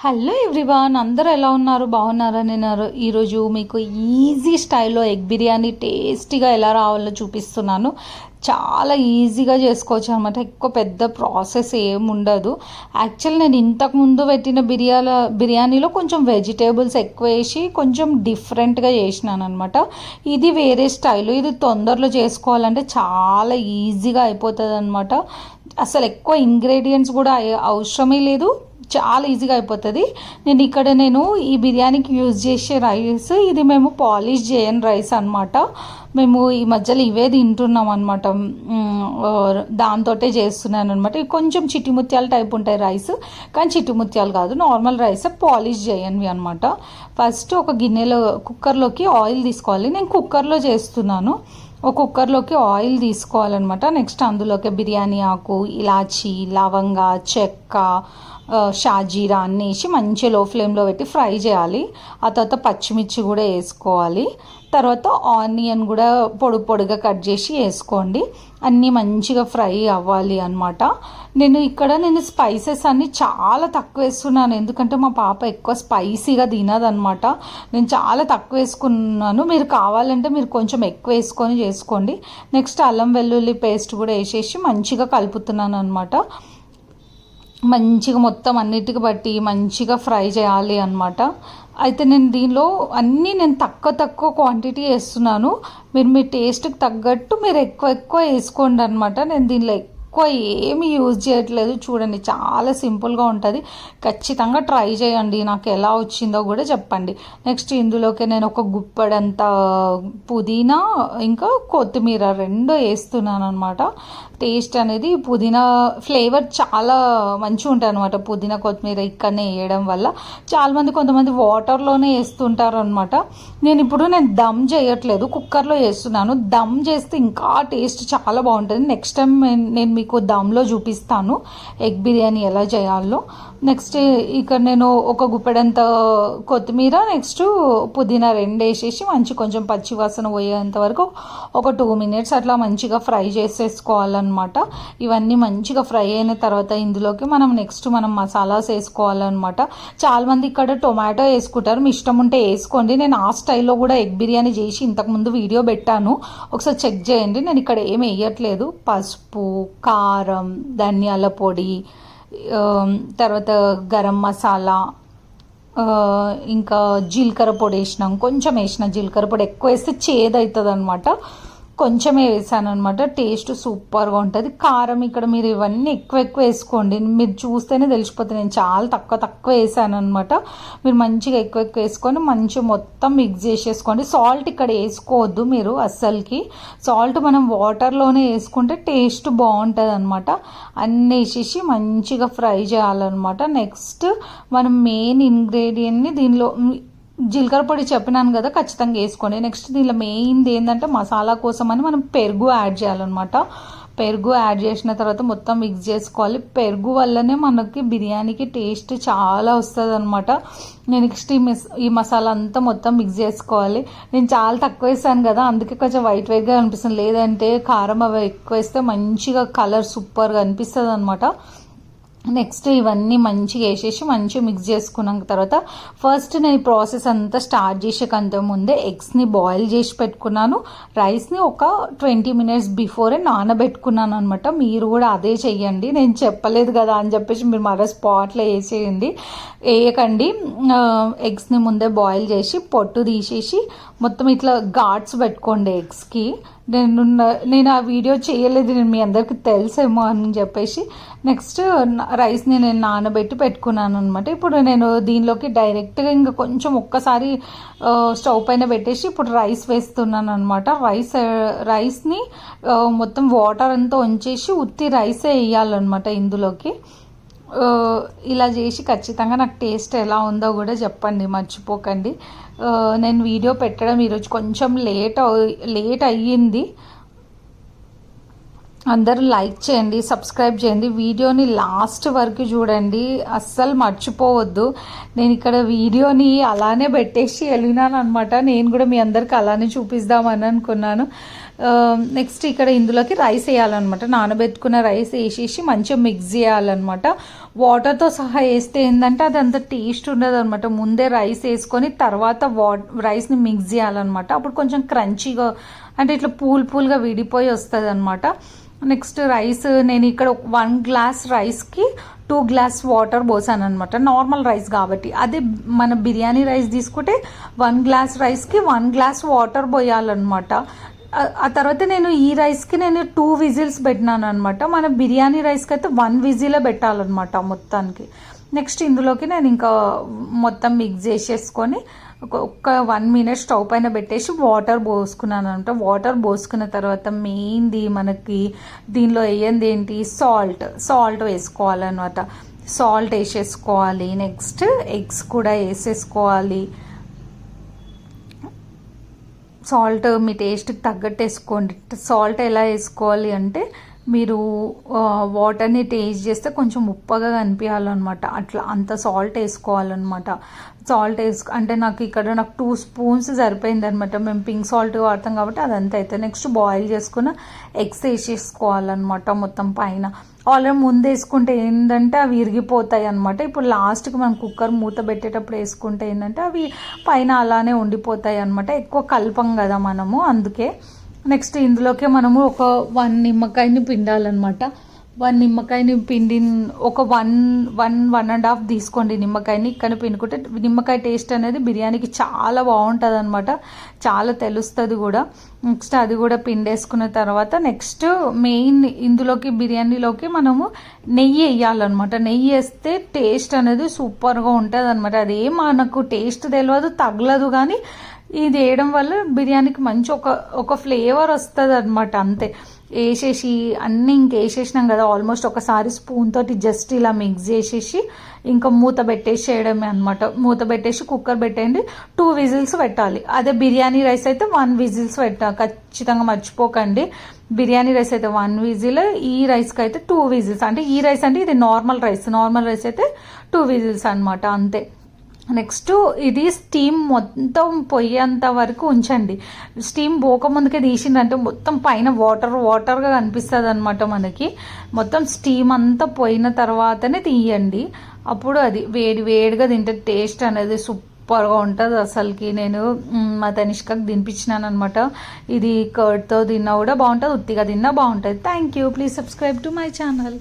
Hello everyone అందరూ ఎలా ఉన్నారు? బాగున్నారా? నేను ఈరోజు మీకు ఈజీ స్టైల్లో ఎగ్ బిర్యానీ టేస్టీగా ఎలా రావాలో చూపిస్తున్నాను. చాలా ఈజీగా చేసుకోవచ్చు అనమాట ఎక్కువ పెద్ద ప్రాసెస్ ఏం ఉండదు. యాక్చువల్ నేను ఇంతకుముందు పెట్టిన బిర్యాల బిర్యానీలో కొంచెం వెజిటేబుల్స్ ఎక్కువ వేసి కొంచెం డిఫరెంట్గా చేసినాను అనమాట ఇది వేరే స్టైల్. ఇది తొందరలో చేసుకోవాలంటే చాలా ఈజీగా అయిపోతుంది అనమాట అసలు ఎక్కువ ఇంగ్రీడియంట్స్ కూడా అవసరమే లేదు. చాలా ఈజీగా అయిపోతుంది. నేను ఇక్కడ నేను ఈ బిర్యానీకి యూజ్ చేసే రైస్ ఇది మేము పాలిష్ చేయని రైస్ అన్నమాట. మేము ఈ మధ్యలో ఇవే తింటున్నాం అనమాట దాంతో చేస్తున్నాను అనమాట కొంచెం చిటిముత్యాల టైప్ ఉంటాయి రైస్ కానీ చిటిముత్యాలు కాదు. నార్మల్ రైస్ పాలిష్ చేయనివి అనమాట ఫస్ట్ ఒక గిన్నెలో కుక్కర్లోకి ఆయిల్ తీసుకోవాలి. నేను కుక్కర్లో చేస్తున్నాను. ఒక కుక్కర్లోకి ఆయిల్ తీసుకోవాలన్నమాట. నెక్స్ట్ అందులోకి బిర్యానీ ఆకు ఇలాచి లవంగ చెక్క షాజీరా అన్నీ వేసి మంచి లో ఫ్లేమ్లో పెట్టి ఫ్రై చేయాలి. ఆ తర్వాత పచ్చిమిర్చి కూడా వేసుకోవాలి. తర్వాత ఆనియన్ కూడా పొడి పొడిగా కట్ చేసి వేసుకోండి. అన్నీ మంచిగా ఫ్రై అవ్వాలి అనమాట నేను ఇక్కడ నేను స్పైసెస్ అన్నీ చాలా తక్కువ వేస్తున్నాను. ఎందుకంటే మా పాప ఎక్కువ స్పైసీగా తినదనమాట నేను చాలా తక్కువ వేసుకున్నాను. మీరు కావాలంటే మీరు కొంచెం ఎక్కువ వేసుకొని చేసుకోండి. నెక్స్ట్ అల్లం వెల్లుల్లి పేస్ట్ కూడా వేసేసి మంచిగా కలుపుతున్నాను అనమాట మంచిగా మొత్తం అన్నిటికి బట్టి మంచిగా ఫ్రై చేయాలి అనమాట అయితే నేను దీనిలో అన్నీ నేను తక్కువ తక్కువ క్వాంటిటీ వేస్తున్నాను. మీరు మీ టేస్ట్కి తగ్గట్టు మీరు ఎక్కువ ఎక్కువ వేసుకోండి అనమాట నేను దీనిలో ఎక్కువ ఏమి యూజ్ చేయట్లేదు. చూడండి చాలా సింపుల్గా ఉంటుంది. ఖచ్చితంగా ట్రై చేయండి. నాకు ఎలా వచ్చిందో కూడా చెప్పండి. నెక్స్ట్ ఇందులోకి నేను ఒక గుప్పడంత పుదీనా ఇంకా కొత్తిమీర రెండు వేస్తున్నాను అనమాట టేస్ట్ అనేది పుదీనా ఫ్లేవర్ చాలా మంచిగా ఉంటుంది అనమాట పుదీనా కొత్తిమీర ఇక్కడనే వేయడం వల్ల. చాలామంది కొంతమంది వాటర్లోనే వేస్తుంటారు అనమాట నేను ఇప్పుడు నేను దమ్ చేయట్లేదు. కుక్కర్లో చేస్తున్నాను దమ్ చేస్తే ఇంకా టేస్ట్ చాలా బాగుంటుంది. నెక్స్ట్ టైం నేను మీకు దమ్లో చూపిస్తాను. ఎగ్ బిర్యానీ ఎలా చేయాలో. నెక్స్ట్ ఇక్కడ నేను ఒక గుప్పెడంత కొత్తిమీర నెక్స్ట్ పుదీనా రెండు వేసేసి మంచి కొంచెం పచ్చి వాసన పోయేంత వరకు ఒక టూ మినిట్స్ అట్లా మంచిగా ఫ్రై చేసేసుకోవాలన్నమాట. ఇవన్నీ మంచిగా ఫ్రై అయిన తర్వాత ఇందులోకి మనం నెక్స్ట్ మనం మసాలాస్ వేసుకోవాలన్నమాట. చాలామంది ఇక్కడ టొమాటో వేసుకుంటారు. మీ ఇష్టం ఉంటే వేసుకోండి. నేను ఆ స్టైల్లో కూడా ఎగ్ బిర్యానీ చేసి ఇంతకుముందు వీడియో పెట్టాను. ఒకసారి చెక్ చేయండి. నేను ఇక్కడ ఏం వేయట్లేదు. పసుపు కారం ధనియాల పొడి తర్వాత గరం మసాలా ఇంకా జీలకర్ర పొడి వేసినాం. కొంచెం వేసిన జీలకర్ర పొడి ఎక్కువ వేస్తే చేదు అవుతుంది అనమాట కొంచెమే వేసాను అనమాట టేస్ట్ సూపర్గా ఉంటుంది. కారం ఇక్కడ మీరు ఇవన్నీ ఎక్కువ ఎక్కువ వేసుకోండి. మీరు చూస్తేనే తెలిసిపోతుంది. నేను చాలా తక్కువ తక్కువ వేసాను అనమాట మీరు మంచిగా ఎక్కువ ఎక్కువ వేసుకొని మంచిగా మొత్తం మిక్స్ చేసేసుకోండి. సాల్ట్ ఇక్కడ వేసుకోవద్దు మీరు అస్సలకి. సాల్ట్ మనం వాటర్లోనే వేసుకుంటే టేస్ట్ బాగుంటుంది అనమాట అన్నీ వేసేసి మంచిగా ఫ్రై చేయాలన్నమాట. నెక్స్ట్ మనం మెయిన్ ఇంగ్రీడియంట్ని దీనిలో జీలకర్ర పొడి చెప్పినాను కదా ఖచ్చితంగా వేసుకోండి నెక్స్ట్ దీనిలో మెయిన్ది ఏంటంటే మసాలా కోసం అని మనం పెరుగు యాడ్ చేయాలన్నమాట. పెరుగు యాడ్ చేసిన తర్వాత మొత్తం మిక్స్ చేసుకోవాలి. పెరుగు వల్లనే మనకి బిర్యానీకి టేస్ట్ చాలా వస్తుంది అనమాట నేను నెక్స్ట్ ఈ మిస్ ఈ మసాలా అంతా మొత్తం మిక్స్ చేసుకోవాలి. నేను చాలా తక్కువ వేసాను కదా అందుకే కొంచెం వైట్ వైట్గా అనిపిస్తుంది. లేదంటే కారం అవి ఎక్కువ వేస్తే మంచిగా కలర్ సూపర్గా అనిపిస్తుంది అనమాట నెక్స్ట్ ఇవన్నీ మంచిగా వేసేసి మంచిగా మిక్స్ చేసుకున్నాక తర్వాత ఫస్ట్ నేను ప్రాసెస్ అంతా స్టార్ట్ చేసేకంత ముందే ఎగ్స్ని బాయిల్ చేసి పెట్టుకున్నాను. రైస్ని ఒక ట్వంటీ మినిట్స్ బిఫోరే నానబెట్టుకున్నాను అనమాట మీరు కూడా అదే చెయ్యండి. నేను చెప్పలేదు కదా అని చెప్పేసి మీరు మరో స్పాట్లో వేసేయండి. వేయకండి. ఎగ్స్ని ముందే బాయిల్ చేసి పొట్టు తీసేసి మొత్తం ఇట్లా ఘాట్స్ పెట్టుకోండి ఎగ్స్కి నేను నేను ఆ వీడియో చేయలేదు నేను మీ అందరికి తెలుసేమో అని చెప్పేసి నెక్స్ట్ రైస్ని నేను నానబెట్టి పెట్టుకున్నాను అనమాట ఇప్పుడు నేను దీనిలోకి డైరెక్ట్గా ఇంకా కొంచెం ఒక్కసారి స్టవ్ పైన పెట్టేసి ఇప్పుడు రైస్ వేస్తున్నాను అనమాట రైస్ రైస్ని మొత్తం వాటర్ అంతా ఉంచేసి ఉత్తి రైసే వేయాలన్నమాట ఇందులోకి. ఇలా చేసి ఖచ్చితంగా నాకు టేస్ట్ ఎలా ఉందో కూడా చెప్పండి మర్చిపోకండి. నేను వీడియో పెట్టడం ఈరోజు కొంచెం లేట్ లేట్ అయ్యింది. అందరూ లైక్ చేయండి సబ్స్క్రైబ్ చేయండి. వీడియోని లాస్ట్ వరకు చూడండి అస్సలు మర్చిపోవద్దు. నేను ఇక్కడ వీడియోని అలానే పెట్టేసి వెళ్ళినాను అనమాట నేను కూడా మీ అందరికి అలానే చూపిద్దామని అనుకున్నాను. నెక్స్ట్ ఇక్కడ ఇందులోకి రైస్ వేయాలన్నమాట. నానబెట్టుకున్న రైస్ వేసేసి మంచిగా మిక్స్ చేయాలన్నమాట. వాటర్తో సహా వేస్తే ఏంటంటే అది అంత టేస్ట్ ఉండదు అనమాట ముందే రైస్ వేసుకొని తర్వాత వా రైస్ని మిక్స్ చేయాలన్నమాట. అప్పుడు కొంచెం క్రంచీగా అంటే ఇట్లా పూల్ పూల్గా విడిపోయి వస్తుంది అనమాట నెక్స్ట్ రైస్ నేను ఇక్కడ వన్ గ్లాస్ రైస్కి టూ గ్లాస్ వాటర్ పోసాను అనమాట నార్మల్ రైస్ కాబట్టి. అదే మన బిర్యానీ రైస్ తీసుకుంటే వన్ గ్లాస్ రైస్కి వన్ గ్లాస్ వాటర్ పోయాలన్నమాట. ఆ- తర్వాత నేను ఈ రైస్కి నేను టూ విజిల్స్ పెట్టినాను అనమాట మన బిర్యానీ రైస్కి అయితే వన్ విజిలే పెట్టాలన్నమాట మొత్తానికి. నెక్స్ట్ ఇందులోకి నేను ఇంకా మొత్తం మిక్స్ చేసేసుకొని ఒక- ఒక్క వన్ మినిట్ స్టవ్ పైన పెట్టేసి వాటర్ పోసుకున్నాను అనమాట వాటర్ పోసుకున్న తర్వాత మెయిన్ది మనకి దీనిలో వేయంది ఏంటి? సాల్ట్ సాల్ట్ వేసుకోవాలన్నమాట. సాల్ట్ వేసేసుకోవాలి. నెక్స్ట్ ఎగ్స్ కూడా వేసేసుకోవాలి. సాల్ట్ మీ టేస్ట్కి తగ్గట్టు వేసుకోండి. సాల్ట్ ఎలా వేసుకోవాలి అంటే మీరు వాటర్ని టేస్ట్ చేస్తే కొంచెం ఉప్పగా కనిపించాలన్నమాట. అట్లా అంత సాల్ట్ వేసుకోవాలన్నమాట. సాల్ట్ వేసుకో అంటే నాకు ఇక్కడ నాకు టూ స్పూన్స్ సరిపోయింది అనమాట మేము పింక్ సాల్ట్ వాడతాం కాబట్టి అదంతా అయితే నెక్స్ట్ బాయిల్ చేసుకున్న ఎగ్స్ వేసేసుకోవాలన్నమాట మొత్తం పైన. ఆల్రెడీ ముందు వేసుకుంటే ఏంటంటే అవి విరిగిపోతాయి అనమాట ఇప్పుడు లాస్ట్కి మనం కుక్కర్ మూత పెట్టేటప్పుడు వేసుకుంటే ఏంటంటే అవి పైన అలానే ఉండిపోతాయి అనమాట ఎక్కువ కలపం కదా మనము అందుకే. నెక్స్ట్ ఇందులోకే మనము ఒక వన్ నిమ్మకాయని పిండాలన్నమాట. వన్ నిమ్మకాయని పిండి ఒక one one one and half తీసుకోండి నిమ్మకాయని. ఇక్కడ పిండుకుంటే నిమ్మకాయ టేస్ట్ అనేది బిర్యానీకి చాలా బాగుంటుంది అనమాట చాలా తెలుస్తుంది కూడా. నెక్స్ట్ అది కూడా పిండేసుకున్న తర్వాత నెక్స్ట్ మెయిన్ ఇందులోకి బిర్యానీలోకి మనము నెయ్యి వేయాలన్నమాట. నెయ్యి వేస్తే టేస్ట్ అనేది సూపర్గా ఉంటుంది అనమాట అదే మనకు టేస్ట్ తెలియదు తగలదు కానీ ఇది వేయడం వల్ల బిర్యానీకి మంచి ఒక ఒక ఫ్లేవర్ వస్తుంది అనమాట అంతే. వేసేసి అన్నీ ఇంక వేసేసినాం కదా ఆల్మోస్ట్ ఒకసారి స్పూన్ తోటి జస్ట్ ఇలా మిక్స్ చేసేసి ఇంకా మూత పెట్టేసేయడమే అనమాట మూత పెట్టేసి కుక్కర్ పెట్టేయండి టూ విజిల్స్ పెట్టాలి. అదే బిర్యానీ రైస్ అయితే వన్ విజిల్స్ పెట్ట ఖచ్చితంగా మర్చిపోకండి. బిర్యానీ రైస్ అయితే వన్ విజిల్ ఈ రైస్కి అయితే టూ విజిల్స్ అంటే ఈ రైస్ అంటే ఇది నార్మల్ రైస్ నార్మల్ రైస్ అయితే టూ విజిల్స్ అనమాట అంతే. నెక్స్ట్ ఇది స్టీమ్ మొత్తం పొయ్యేంత వరకు ఉంచండి. స్టీమ్ పోక ముందుకే తీసిందంటే మొత్తం పైన వాటర్ వాటర్గా కనిపిస్తుంది అనమాట మనకి. మొత్తం స్టీమ్ అంతా పోయిన తర్వాతనే తీయండి. అప్పుడు అది వేడి వేడిగా తింటే టేస్ట్ అనేది సూపర్గా ఉంటుంది అసలుకి. నేను మా తనిష్కకు తినిపించినాను అనమాట ఇది కర్డ్తో తిన్నా కూడా బాగుంటుంది ఉత్తిగా తిన్నా బాగుంటుంది. Thank you please subscribe to my channel